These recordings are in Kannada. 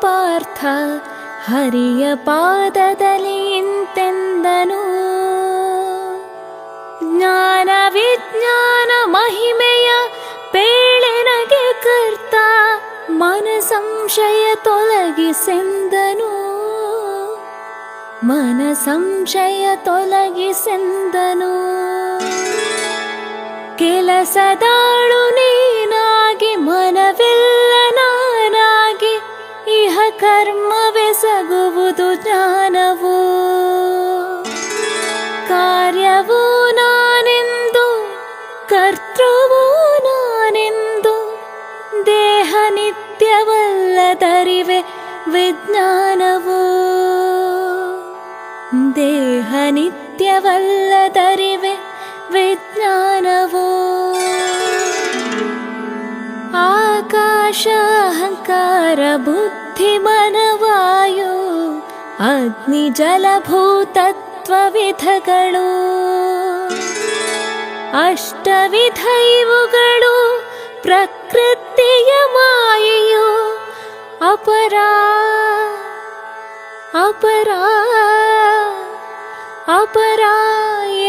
ಪಾರ್ಥ ಹರಿಯ ಪಾದದಲ್ಲಿ ಇಂತೆಂದನು. ಜ್ಞಾನ ವಿಜ್ಞಾನ ಮಹಿಮೆಯ ಪೇಳೆನಗೆ ಕರ್ತ ಮನ ಸಂಶಯ ತೊಲಗಿಸೆಂದನು. ಮನ ಸಂಶಯ ತೊಲಗಿಸೆಂದನು. ಕೆಲಸದಾಳು ನೀನಾಗಿ ಮನವೆಲ್ಲ ಕರ್ಮವೆಸಗುವುದು ಜ್ಞಾನವು. ಕಾರ್ಯವೂ ನಾನೆಂದು, ಕರ್ತೃವೂ ನಾನೆಂದು. ದೇಹ ನಿತ್ಯವಲ್ಲದರಿವೆ ವಿಜ್ಞಾನವು. ದೇಹ ನಿತ್ಯವಲ್ಲದರಿವೆ ವಿಜ್ಞಾನವು. ಆಕಾಶ ಅಹಂಕಾರ ಬುದ್ಧಿ ಮನವಾಯು ಅಗ್ನಿ ಜಲಭೂತತ್ವ ವಿಧಗಳು ಅಷ್ಟವಿಧ ಇವುಗಳು ಪ್ರಕೃತಿಯ ಮಾಯೆಯು ಅಪರ ಅಪರ ಅಪರ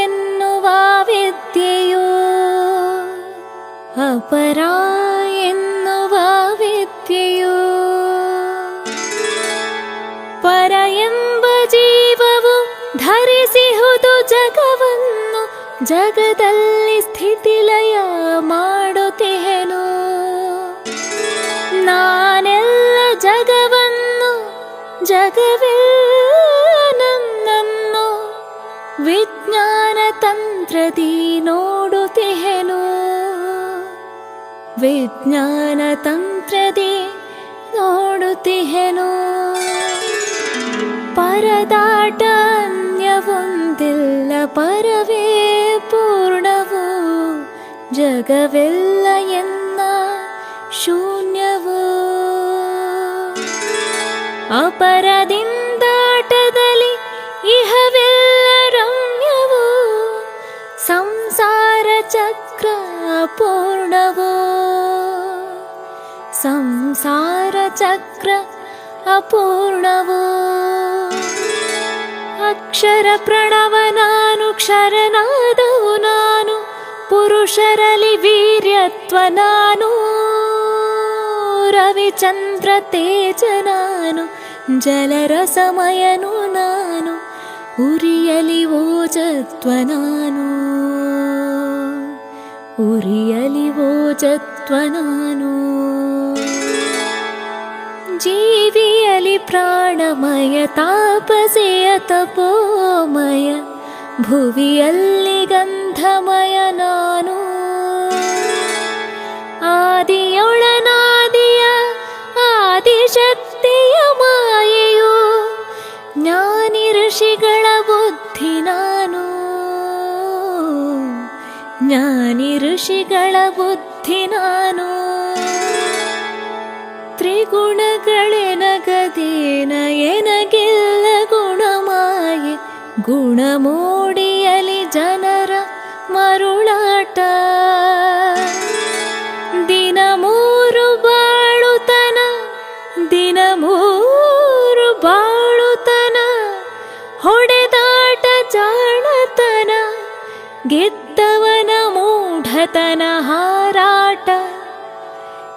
ಎನ್ನುವ ವಿದ್ಯೆಯು ಅಪರ ಎನ್ನುವ ವಿದ್ಯೆಯು ಧರಿಸಿಹುದು ಜಗವನ್ನು, ಜಗದಲ್ಲಿ ಸ್ಥಿತಿಲಯ ಮಾಡುತ್ತೇನು? ನಾನೆಲ್ಲ ಜಗವನ್ನು ಜಗವೆಲ್ಲ ನನ್ನನ್ನು ವಿಜ್ಞಾನ ತಂತ್ರದಿ ನೋಡುತ್ತೇನು? ವಿಜ್ಞಾನ ತಂತ್ರದಿ ನೋಡುತ್ತೇನು? ಪರದಾಟ ಅನ್ಯವೊಂದಿಲ್ಲ ಪರವೇ ಪೂರ್ಣವು ಜಗವೆಲ್ಲ ಎನ್ನ ಶೂನ್ಯವು ಅಪರದಿಂದಾಟದಲ್ಲಿ ಇಹವೆಲ್ಲ ರಮ್ಯವು ಸಂಸಾರ ಚಕ್ರ ಅಪೂರ್ಣವು ಸಂಸಾರ ಚಕ್ರ ಅಪೂರ್ಣವು ಅಕ್ಷರ ಪ್ರಣವ ನಾನು ಕ್ಷರನಾದವು ನಾನು, ಪುರುಷರಲ್ಲಿ ವೀರ್ಯತ್ವ ನಾನು. ರವಿಚಂದ್ರ ತೇಜ ನಾನು ಜಲರಸಮಯನು ನಾನು, ಉರಿಯಲಿ ಓಜತ್ವ ನಾನು. ಉರಿಯಲಿ ಓಜತ್ವ ನಾನು. ಜೀವಿಯಲಿ ಪ್ರಾಣಮಯ ತಾಪಸೆಯ ತಪೋಮಯ ಭುವಿಯಲ್ಲಿ ಗಂಧಮಯ ನಾನು ಆದಿಯೊಳನಾದಿಯ ಆದಿಶಕ್ತಿಯ ಮಾಯೆಯು ಜ್ಞಾನಿ ಋಷಿಗಳ ಬುದ್ಧಿ ನಾನು ಜ್ಞಾನಿ ಋಷಿಗಳ ಬುದ್ಧಿ ನಾನು ತ್ರಿಗುಣಗಳೆನಗದೇನ ಎನಗೆಲ್ಲ ಗುಣಮಾಯೆ. ಗುಣಮೂಡಿಯಲಿ ಜನರ ಮರುಳಾಟ. ದಿನ ಮೂರು ಬಾಳುತನ ದಿನ ಮೂರು ಬಾಳುತನ. ಹೊಡೆದಾಟ ಜಾಣತನ, ಗೆದ್ದವನ ಮೂಢತನ ಹಾರಾಟ.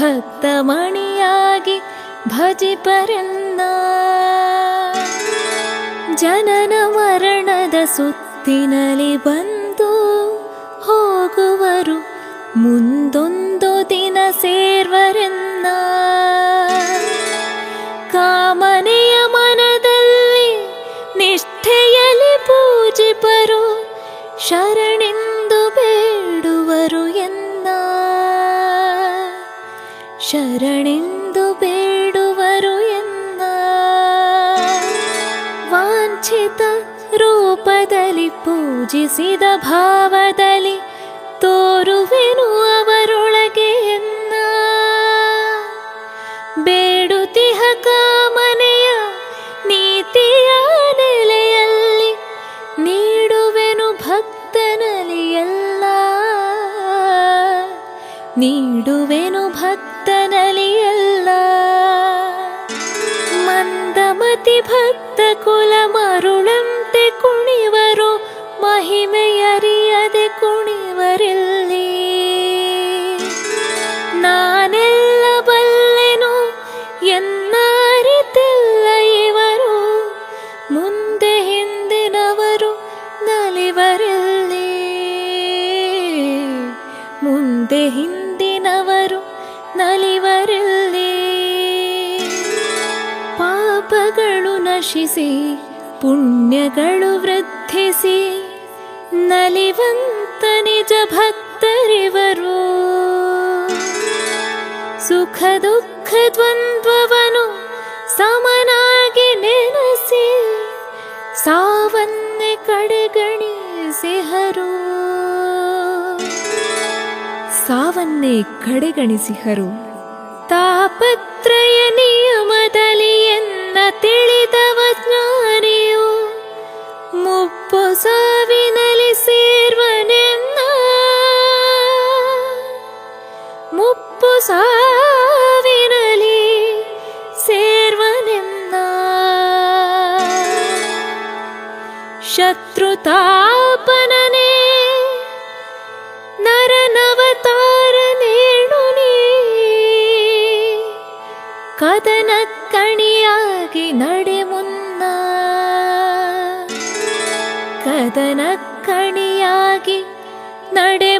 ಭಕ್ತಮಣಿಯಾಗಿ ಭಜಿಪರೆನ್ನ ಜನನ ಮರಣದ ಸುತ್ತಿನಲ್ಲಿ ಬಂದು ಹೋಗುವರು ಮುಂದೊಂದು ದಿನ ಸೇರ್ವರೆನ್ನ. ಕಾಮನೆಯ ಮನದಲ್ಲಿ ನಿಷ್ಠೆಯಲ್ಲಿ ಪೂಜಿಪರು ಶರಣಿಂದು ಪೂಜಿಸಿದ ಭಾವದಲ್ಲಿ ತೋರುವೆನು ಅವರೊಳಗೆ ಎನ್ನ. ಬೇಡುತಿಹ ಕಾಮನೆಯ ನೀತಿಯ ನೆಲೆಯಲ್ಲಿ ನೀಡುವೆನು ಭಕ್ತನಲಿಯಲ್ಲ ನೀಡುವೆನು ಭಕ್ತನಲಿಯಲ್ಲ ಮಂದಮತಿ ಭಕ್ತ ಕುಲ ಮರುಳಂತೆ ನಶಿಸಿ ಪುಣ್ಯಗಳು ವೃದ್ಧಿಸಿ, ನಲಿವಂತ ನಿಜ ಭಕ್ತರಿವರು. ಸುಖ ದುಃಖ ದ್ವಂದ್ವವನು ಸಮನಾಗಿ ನೆನೆಸಿ, ಸಾವನ್ನೇ ಕಡೆಗಣಿಸಿಹರು. ಸಾವನ್ನೇ ಕಡೆಗಣಿಸಿಹರು. ತಾಪತ್ರಯ ಎನ್ನ ತಿಳಿದವ ಜ್ಞಾನಿಯು ಮುಪ್ಪು ಸಾವಿನಲಿ ಸೇರ್ವನೆನ್ನ ಮುಪ್ಪು ಸಾವಿನಲಿ ಸೇರ್ವನೆನ್ನ ಶತ್ರುತಾಪನನೇ ನರನವತಾರ ನೇಣು ನೀ ಕದನ ಕಣಿಯಾಗಿ ನಡೆ ಮುನ್ನ. ಕದನ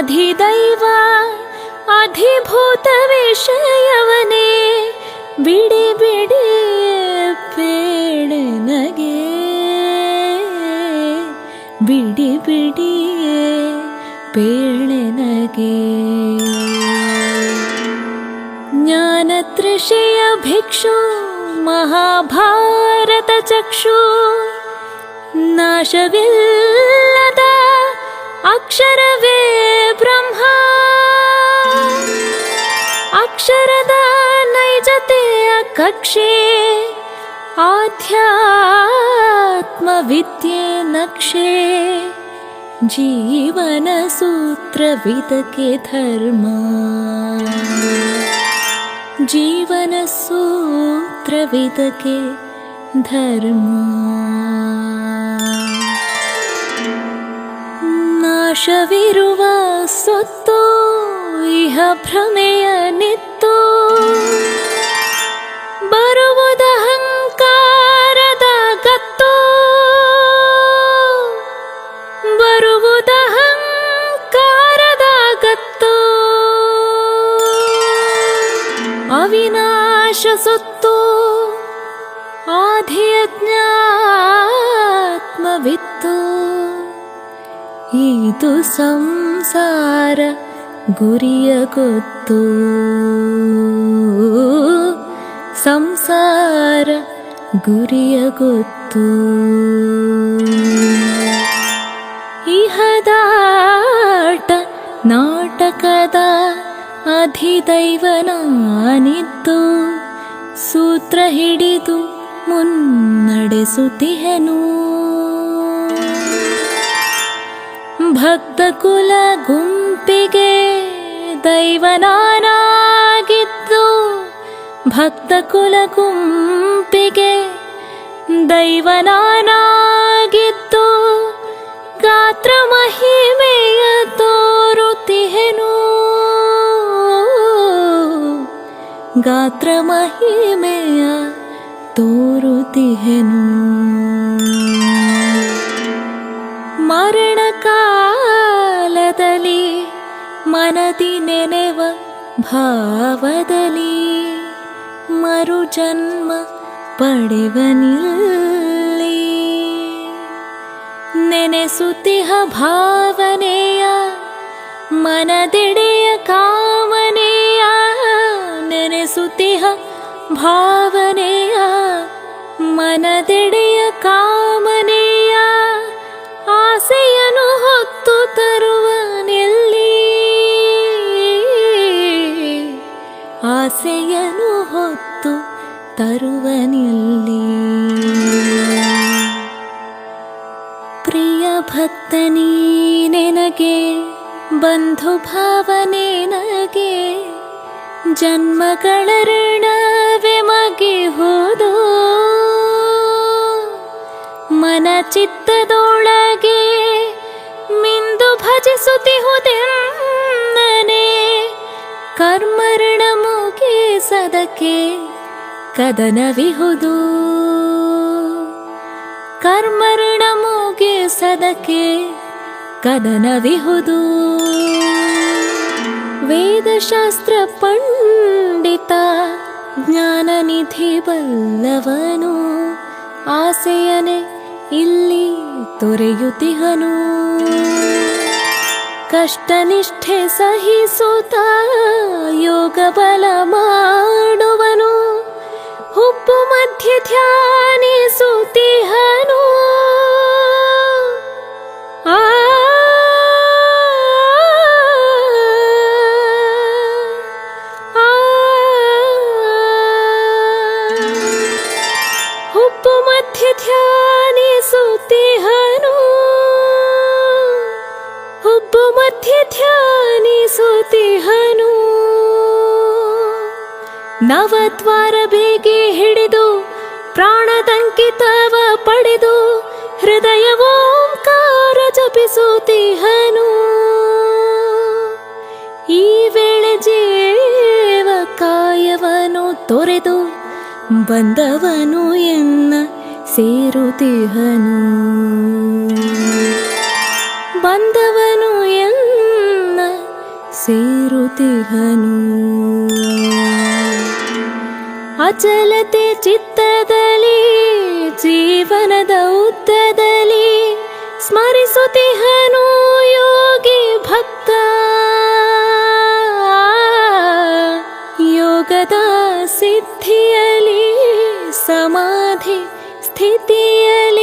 अधिदैव अधिभूतविषयवने बिडि बिडि पेडनगे बिडि बिडि पेडनगे ज्ञानतृषय भिक्षु महाभारतचक्षु नाशविल्लदा अक्षरवे ब्रह्मा। अक्षरदानैजते अकक्षे आध्यात्मविद्ये नक्षे। जीवनसूत्रविदके धर्मा। जीवनसूत्रविदके धर्मा। ನಾಶವಿರುವ ಸೊತ್ತು ಇಹ ಭ್ರಮೆಯ ನಿತ್ತು. ಬರುವುದ ಅಹಂಕಾರದ ಗತ್ತು. ಬರುವುದ ಅಹಂಕಾರದ ಗತ್ತು. ಅವಿನಾಶ ಸುತ್ತು. ಇದು ಸಂಸಾರ ಗುರಿಯ ಗೊತ್ತು. ಸಂಸಾರ ಗುರಿಯ ಗೊತ್ತು. ಇಹದಾಟ ನಾಟಕದ ಅಧಿದೈವನಾನಿದ್ದು ಸೂತ್ರ ಹಿಡಿದು ಮುನ್ನಡೆಸುತ್ತಿಹೆನು. ಭಕ್ತ ಕುಲ ಗುಂಪಿಗೆ ದೈವನಾನಾಗಿದ್ದು ಭಕ್ತ ಕುಲ ಗುಂಪಿಗೆ ದೈವನಾನಾಗಿದ್ದು ಗಾತ್ರ ಮಹಿಮೆಯ ತೋರುತ್ತಿಹೆನು ಗಾತ್ರ ಮಹಿಮೆಯ ತೋರುತ್ತಿಹೆನು ಮರಣಕಾಲ ಮನದಿ ನೆನೆವ ಭಾವದಲ್ಲಿ, ಮರು ಜನ್ಮ ಪಡೆವನಿಲ್ಲಿ ನೆನೆಸುತ್ತಿಹ ಭಾವನೆಯ, ಮನದೆಡೆಯ ಕಾಮನೆಯ, ನೆನೆಸುತ್ತಿಹ ಭಾವನೆಯ, ಮನದೆಡೆಯ ಕಾಮನೆಯ ತರುವನೆಲ್ಲಿ. ಪ್ರಿಯ ಭಕ್ತನೀ, ನೆನಗೆ ಬಂಧು ಭಾವನೆ ನನಗೆ ಜನ್ಮಗಳ ಋಣವೆ ಹೋದು ಮನ ಚಿತ್ತದೊಳಗೆ ಮಿಂದು ಭಜಿಸುತ್ತಿಹುದೆನ್ನನೆ. ಕರ್ಮರಣ ಮುಗಿಸದಕ್ಕೆ ಕದನವಿಹುದು ಕರ್ಮರಣ ಮುಗಿಸದಕ್ಕೆ ಕದನವಿಹುದು. ವೇದಶಾಸ್ತ್ರ ಪಂಡಿತ ಜ್ಞಾನನಿಧಿ ಬಲ್ಲವನು, ಆಸೆಯನೆ ಇಲ್ಲಿ ತೊರೆಯುತಿಹನು ಕಷ್ಟನಿಷ್ಠೆ ಸಹಿಸುತ್ತ ಯೋಗ ಬಲ ಮಾಡುವನು. ुप्पु ध्याने ध्यानि सूते हनु ನವದ್ವಾರ ಬೇಗೆ ಹಿಡಿದು ಪ್ರಾಣದಂಕಿತವ ಪಡೆದು ಹೃದಯ ಓಂಕಾರ ಜಪಿಸುತ್ತಿಹನು. ಈ ವೇಳೆ ಜೀವ ಕಾಯವನು ತೊರೆದು ಬಂದವನು ಎನ್ನ ಸೇರುತ್ತಿಹನು. ಬಂದವನು ಎನ್ನ ಸೇರುತ್ತಿಹನು. ಅಚಲತೆ ಚಿತ್ತದಲ್ಲಿ ಜೀವನದ ಉದ್ದದಲ್ಲಿ ಸ್ಮರಿಸುತ್ತಿಹನು ಯೋಗಿ ಭಕ್ತ. ಯೋಗದ ಸಿದ್ಧಿಯಲಿ ಸಮಾಧಿ ಸ್ಥಿತಿಯಲಿ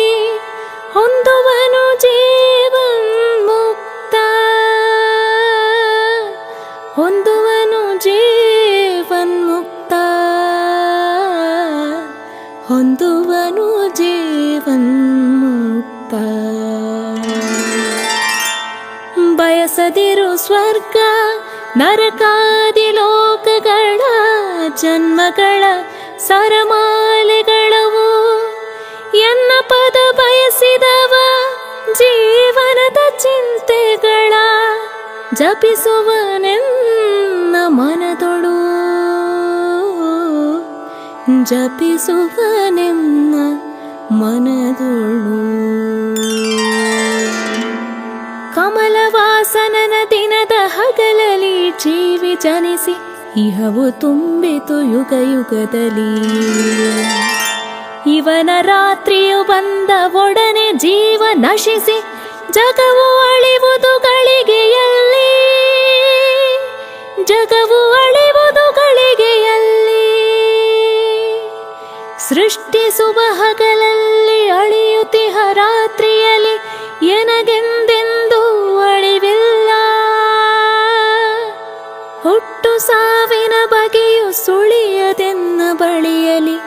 ಸ್ವರ್ಗ ನರಕಾದಿ ಲೋಕಗಳ ಜನ್ಮಗಳ ಸರಮಾಲೆಗಳವು ಎನ್ನ ಪದ ಬಯಸಿದವ ಜೀವನದ ಚಿಂತೆಗಳ ಜಪಿಸುವನೆನ್ನ ಮನದೊಳು ಜಪಿಸುವನೆನ್ನ ಮನದೊಳು ಕಮಲವಾಸನನ ದಿನದ ಹಗಲಲಿ ಜೀವಿ ಜನಿಸಿ, ಇಹವು ತುಂಬಿತು ಯುಗ ಯುಗದಲ್ಲಿ. ಇವನ ರಾತ್ರಿಯು ಬಂದ ಒಡನೆ ಜೀವ ನಶಿಸಿ, ಜಗವು ಅಳಿವುದು ಗಳಿಗೆಯಲ್ಲಿ. ಜಗವು ಅಳಿವುದು ಗಳಿಗೆಯಲ್ಲಿ. ಸೃಷ್ಟಿಸುವ ಹಗಲಲ್ಲಿ ಅಳಿಯುತ್ತಿಹ ರಾತ್ರಿಯಲ್ಲಿ, ಎನಗೆಂದೆಂದೂ ಸುಳಿಯದೆನ್ನ ಬಳಿಯಲಿ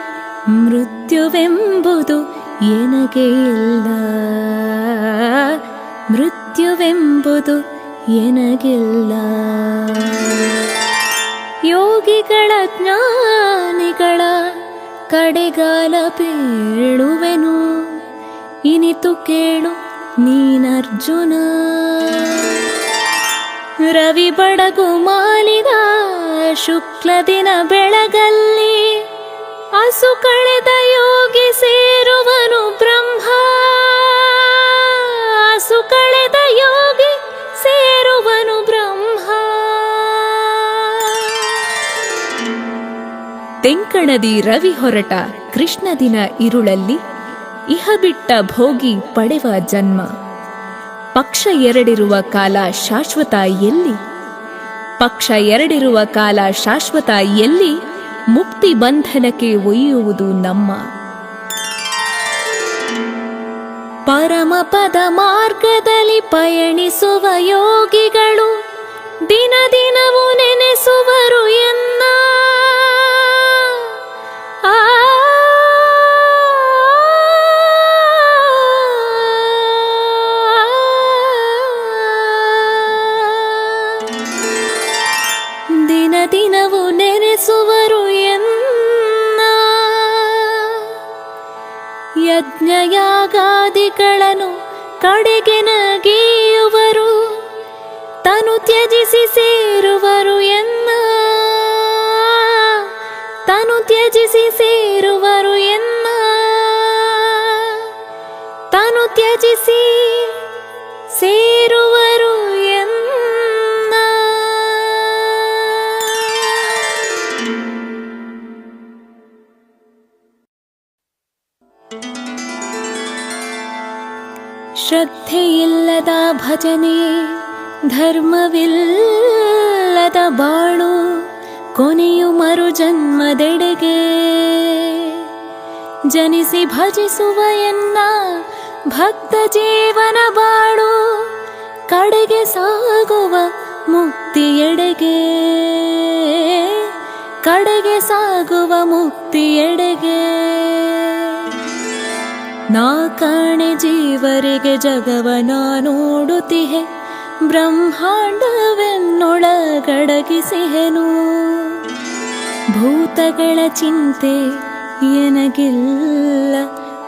ಮೃತ್ಯುವೆಂಬುದು ಎನಗೆ ಇಲ್ಲ. ಮೃತ್ಯುವೆಂಬುದು ಎನಗಿಲ್ಲ ಯೋಗಿಗಳ ಜ್ಞಾನಿಗಳ ಕಡೆಗಾಲ ಪೇಳುವೆನು ಇನಿತು ಕೇಳು ನೀನರ್ಜುನ. ರವಿ ಬಡಗು ಮಾಲಿದ ಶುಕ್ಲ ದಿನ ಬೆಳಗಲ್ಲಿ ಹಸು ಕಳೆದ ಯೋಗಿ ಸೇರುವನು ಬ್ರಹ್ಮ. ಹಸು ಕಳೆದ ಯೋಗಿ ಸೇರುವನು ಬ್ರಹ್ಮ. ತೆಂಕಣದಿ ರವಿ ಹೊರಟ ಕೃಷ್ಣ ದಿನ ಇರುಳಲ್ಲಿ ಇಹ ಬಿಟ್ಟ ಭೋಗಿ ಪಡೆವ ಜನ್ಮ. ಪಕ್ಷ ಎರಡಿರುವ ಕಾಲ ಶಾಶ್ವತ ಎಲ್ಲಿ? ಪಕ್ಷ ಎರಡಿರುವ ಕಾಲ ಶಾಶ್ವತ ಎಲ್ಲಿ? ಮುಕ್ತಿ ಬಂಧನಕ್ಕೆ ಒಯ್ಯುವುದು ನಮ್ಮ. ಪರಮಪದ ಮಾರ್ಗದಲ್ಲಿ ಪಯಣಿಸುವ ಯೋಗಿಗಳು ದಿನ ದಿನವೂ ನೆನೆಸುವರು ಎನ್ನ? ಆ ನೆನೆಸುವರು ಎನ್ನ? ಯಜ್ಞಯಾಗಾದಿಗಳನ್ನು ಕಡೆಗೆ ನಗೆಯುವರು. ತನು ತ್ಯಜಿಸಿ ಭಜನೆ ಧರ್ಮವಿಲ್ಲದ ಬಾಳು ಕೊನೆಯು ಮರು ಜನ್ಮದೆಡೆಗೆ. ಜನಿಸಿ ಭಜಿಸುವ ಎನ್ನ ಭಕ್ತ ಜೀವನ ಬಾಳು ಕಡೆಗೆ ಸಾಗುವ ಮುಕ್ತಿಯೆಡೆಗೆ ಕಡೆಗೆ ಸಾಗುವ ಮುಕ್ತಿಯೆಡೆಗೆ ನಾ ಕಾಣೆ ಜೀವರಿಗೆ ಜಗವ ನಾ ನೋಡುತ್ತಿಹೆ ಬ್ರಹ್ಮಾಂಡವೆನ್ನೊಳಗಡಗಿಸಿಹೆನು. ಭೂತಗಳ ಚಿಂತೆ ಎನಗಿಲ್ಲ,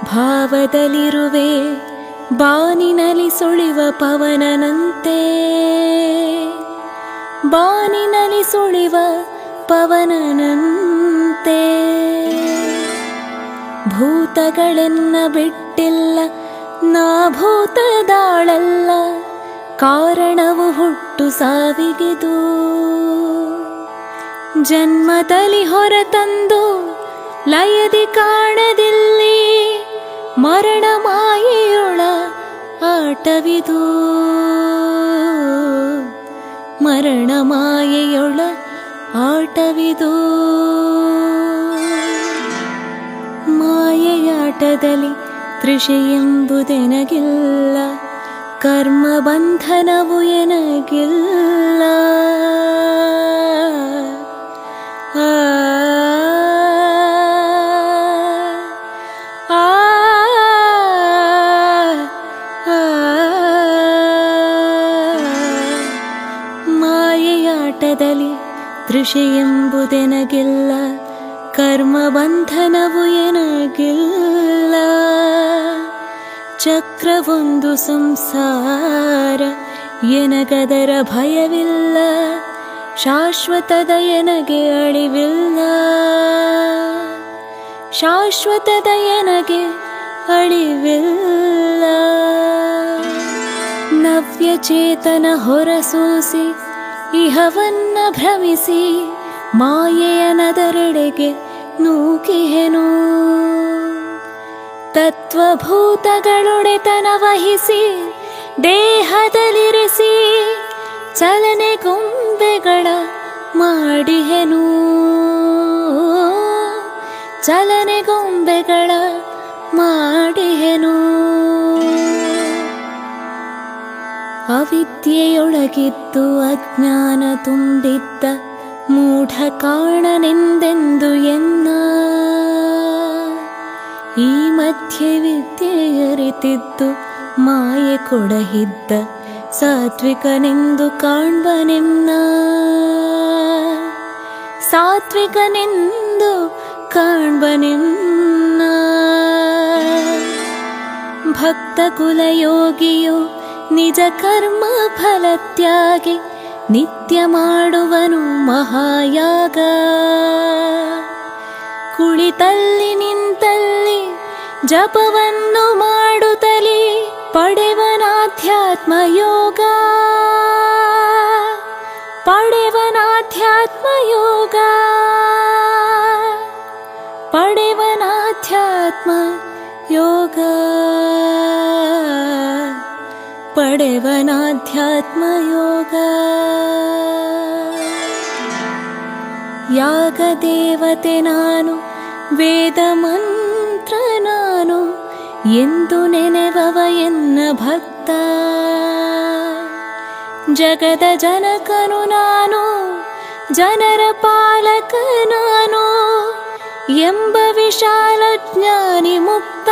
ಭಾವದಲ್ಲಿರುವೆ, ಬಾನಿನಲ್ಲಿ ಸುಳಿವ ಪವನನಂತೆ. ಬಾನಿನಲ್ಲಿ ಸುಳಿವ ಪವನನಂತೆ. ಭೂತಗಳೆನ್ನ ಬಿಟ್ಟಿಲ್ಲ, ನಾ ಭೂತದಾಳಲ್ಲ, ಕಾರಣವು ಹುಟ್ಟು ಸಾವಿಗಿದು. ಜನ್ಮದಲ್ಲಿ ಹೊರತಂದು ಲಯದಿ ಕಾಣದಿಲ್ಲಿ, ಮರಣ ಮಾಯೆಯೊಳ ಆಟವಿದು. ಮರಣ ಮಾಯೆಯೊಳ ಆಟವಿದು. ಮಾಯೆಯಾಟದಲ್ಲಿ ತೃಷೆಯೆಂಬುದೆನಗಿಲ್ಲ ಕರ್ಮ ಬಂಧನವು ಎನಗಿಲ್ಲ ಮಾಯೆಯಾಟದಲ್ಲಿ ತೃಷೆ ಎಂಬುದೆನಗಿಲ್ಲ ಕರ್ಮ ಬಂಧನವು ಎನಗಿಲ್ಲ ಚಕ್ರವೊಂದು ಸಂಸಾರ, ಎನಗದರ ಭಯವಿಲ್ಲ? ಶಾಶ್ವತದ ಎನಗೆ ಅಳಿವಿಲ್ಲ? ಶಾಶ್ವತದ ಎನಗೆ ಅಳಿವಿಲ್ಲ? ನವ್ಯ ಚೇತನ ಹೊರಸೂಸಿ, ಇಹವನ್ನ ಭ್ರಮಿಸಿ ಮಾಯೆಯನದರೆಡೆಗೆ ನೂಕಿಹೆನು. ತತ್ವಭೂತಗಳೊಡೆತನ ವಹಿಸಿ ದೇಹದಲ್ಲಿರಿಸಿ ಚಲನೆ ಗೊಂಬೆಗಳ ಮಾಡಿಹೆನು. ಚಲನೆ ಗೊಂಬೆಗಳ ಮಾಡಿಹೆನು. ಅವಿದ್ಯೆಯೊಳಗಿದ್ದು ಅಜ್ಞಾನ ತುಂಬಿದ್ದ ಮೂಢ ಕಾಣನೆಂದೆಂದು ಎನ್ನ? ಈ ಮಧ್ಯೆ ವಿದ್ಯೆಯರಿತಿದ್ದು ಮಾಯೆ ಕೊಡಹಿದ್ದ ಸಾತ್ವಿಕನೆಂದು ಕಾಣ್ಬನೆನ್ನ? ಸಾತ್ವಿಕನೆಂದು ಕಾಣ್ಬನೆನ್ನ? ಭಕ್ತ ಕುಲಯೋಗಿಯು ನಿಜ ಕರ್ಮ ಫಲತ್ಯಾಗಿ ನಿತ್ಯ ಮಾಡುವನು ಮಹಾಯಾಗ. ಕುಳಿತಲ್ಲಿ ನಿಂತಲ್ಲಿ ಜಪವನ್ನು ಮಾಡುತ್ತಲಿ ಪಡೆವನಾಧ್ಯಾತ್ಮ ಯೋಗ ಪಡೆವನಾಧ್ಯಾತ್ಮ ಯೋಗ ಪಡೆವನಾಧ್ಯಾತ್ಮ ಯೋಗ ಪಡೆವನಾಧ್ಯಾತ್ಮ ಯೋಗ ಯಾಗ ದೇವತೆ ನಾನು ವೇದ ಮಂತ್ರ ನಾನು ಎಂದು ನೆನೆವವ ಎನ್ನ ಭಕ್ತ ಜಗದ ಜನಕನು ನಾನು ಜನರ ಪಾಲಕ ನಾನು ಎಂಬ ವಿಶಾಲ ಜ್ಞಾನಿ ಮುಕ್ತ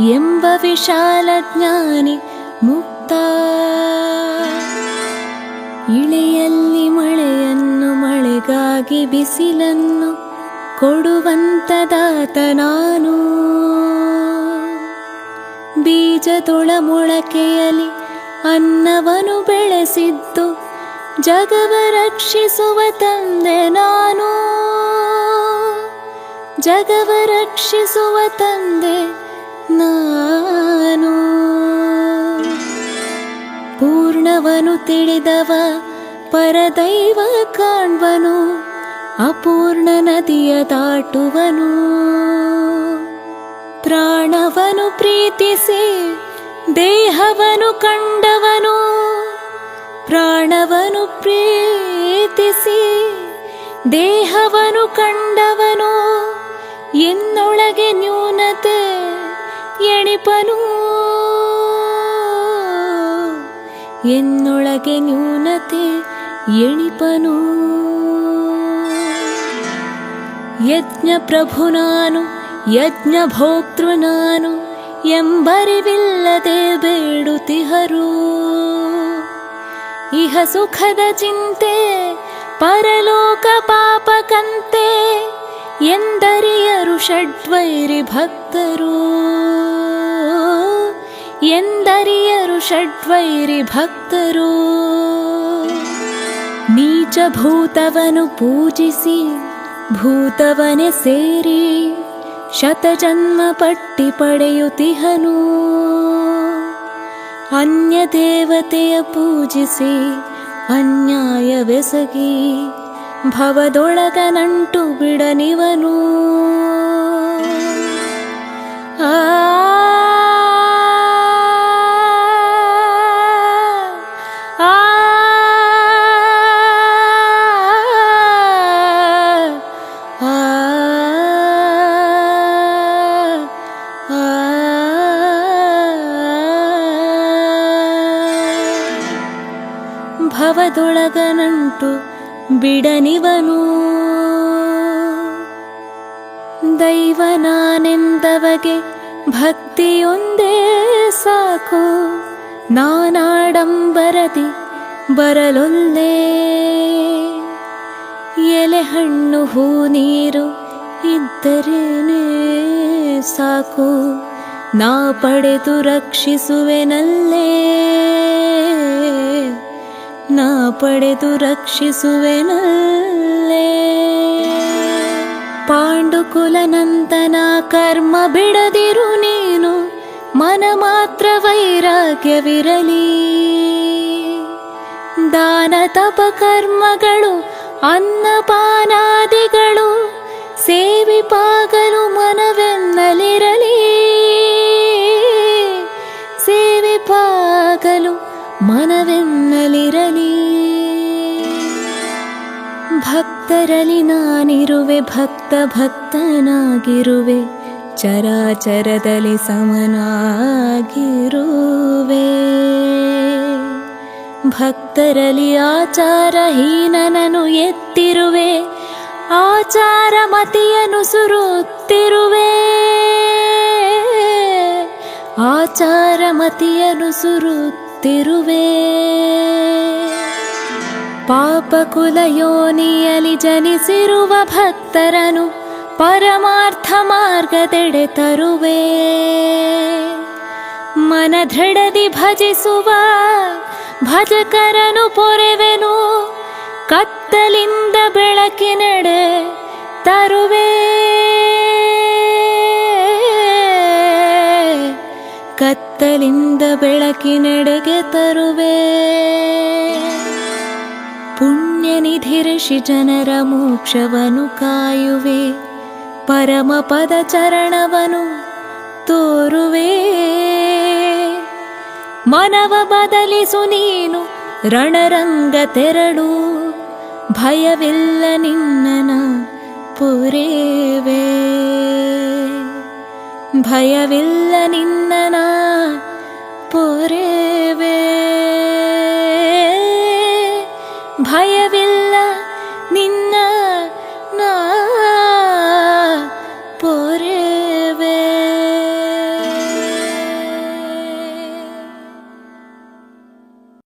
ಎಂಬ ವಿಶಾಲ ಜ್ಞಾನಿ ಮುಕ್ತ. ಇಳೆಯಲ್ಲಿ ಮಳೆಯನ್ನು ಮಳೆಗಾಗಿ ಬಿಸಿಲನ್ನು ಕೊಡುವಂತದಾತ ನಾನು. ಬೀಜದೊಳ ಮೊಳಕೆಯಲಿ ಅನ್ನವನು ಬೆಳೆಸಿದ್ದು ಜಗವ ರಕ್ಷಿಸುವ ತಂದೆ ನಾನು. ಜಗವ ರಕ್ಷಿಸುವ ತಂದೆ ನಾನು ಪೂರ್ಣವನು ತಿಳಿದವ ಪರದೈವ ಕಾಣ್ವನು, ಅಪೂರ್ಣ ನದಿಯ ದಾಟುವನು. ಪ್ರಾಣವನು ಪ್ರೀತಿಸಿ ದೇಹವನು ಕಂಡವನು, ಪ್ರಾಣವನು ಪ್ರೀತಿಸಿ ದೇಹವನು ಕಂಡವನು. ಎನ್ನೊಳಗೆ ನ್ಯೂನತೆ ಎಣಿಪನು. ಎನ್ನೊಳಗೆ ನ್ಯೂನತೆ ಎಣಿಪನು. ಯಜ್ಞ ಪ್ರಭು ನಾನು, ಯಜ್ಞ ಭೋಕ್ತೃ ನಾನು, ಎಂಬರಿವಿಲ್ಲದೆ ಬೇಡುತಿಹರು. ಇಹ ಸುಖದ ಚಿಂತೆ, ಪರಲೋಕ ಪಾಪಕಂತೆ, ಎಂದರಿಯರು ಷಡ್ವೈರಿ ಭಕ್ತರು ಎಂದರಿಯರು ಷಡ್ವೈರಿ ಭಕ್ತರು ನೀಚ ಭೂತವನು ಪೂಜಿಸಿ ಭೂತವನೆ ಸೇರಿ ಶತಜನ್ಮ ಪಟ್ಟಿ ಪಡೆಯುತಿಹನು ಅನ್ಯ ದೇವತೆಯ ಪೂಜಿಸಿ ಅನ್ಯಾಯವೆಸಗಿ ಭವದೊಳಗ ನಂಟು ಬಿಡನಿವನು. ಆ ಆ ಆ ಭವದೊಳಗ ನಂಟು ಬಿಡನಿವನು. ದೈವ ನಾನೆಂದವಗೆ ಭಕ್ತಿಯೊಂದೇ ಸಾಕು. ನಾನಾಡಂಬರದಿ ಬರಲೊಲ್ಲೇ. ಎಲೆ ಹಣ್ಣು, ಹೂ ನೀರು ಇದ್ದರೇನೆ ಸಾಕು. ನಾ ಪಡೆದು ರಕ್ಷಿಸುವೆನಲ್ಲೇ. ನಾ ಪಡೆದು ರಕ್ಷಿಸುವೆನಲ್ಲೇ ಪಾಂಡುಕುಲನಂತನ ಕರ್ಮ ಬಿಡದಿರು ನೀನು, ಮನ ಮಾತ್ರ ವೈರಾಗ್ಯವಿರಲಿ. ದಾನ ತಪ ಕರ್ಮಗಳು ಅನ್ನಪಾನಾದಿಗಳು ಸೇವಿಪಾಗಲು ಮನವೆನ್ನಲಿರಲಿ. ಸೇವಿಪಾಗಲು ಮನವೆನ್ನಲಿರಲಿ ಭಕ್ತರಲ್ಲಿ ನಾನಿರುವೆ ಭಕ್ತ ಭಕ್ತನಾಗಿರುವೆ ಚರಾಚರದಲ್ಲಿ ಸಮನಾಗಿರುವೆ. ಭಕ್ತರಲ್ಲಿ ಆಚಾರಹೀನನನು ಎತ್ತಿರುವೆ ಆಚಾರ ಮತಿಯನು ಸುರುತ್ತಿರುವೆ. ಆಚಾರ ಮತಿಯನು ಪಾಪಕುಲ ಯೋನಿಯಲಿ ಜನಿಸಿರುವ ಭಕ್ತರನು ಪರಮಾರ್ಥ ಮಾರ್ಗದೆಡೆ ತರುವೆ. ಮನ ದೃಢದಿ ಭಜಿಸುವ ಭಜಕರನು ಪೊರೆವೆನು, ಕತ್ತಲಿಂದ ಬೆಳಕಿನೆಡೆ ತರುವೆ. ಕತ್ತಲಿಂದ ಬೆಳಕಿನೆಡೆಗೆ ತರುವೆ. ಪುಣ್ಯನಿಧಿ ಋಷಿ ಜನರ ಮೋಕ್ಷವನು ಕಾಯುವೆ ಪರಮ ಪದ ಚರಣವನು ತೋರುವೆ ಮನವ ಬದಲಿಸು ನೀನು ರಣರಂಗ ತೆರಳು ಭಯವಿಲ್ಲ ನಿನ್ನನ ಪುರೇವೆ ಭಯವಿಲ್ಲ ನಿನ್ನನ ಪುರೇವೆ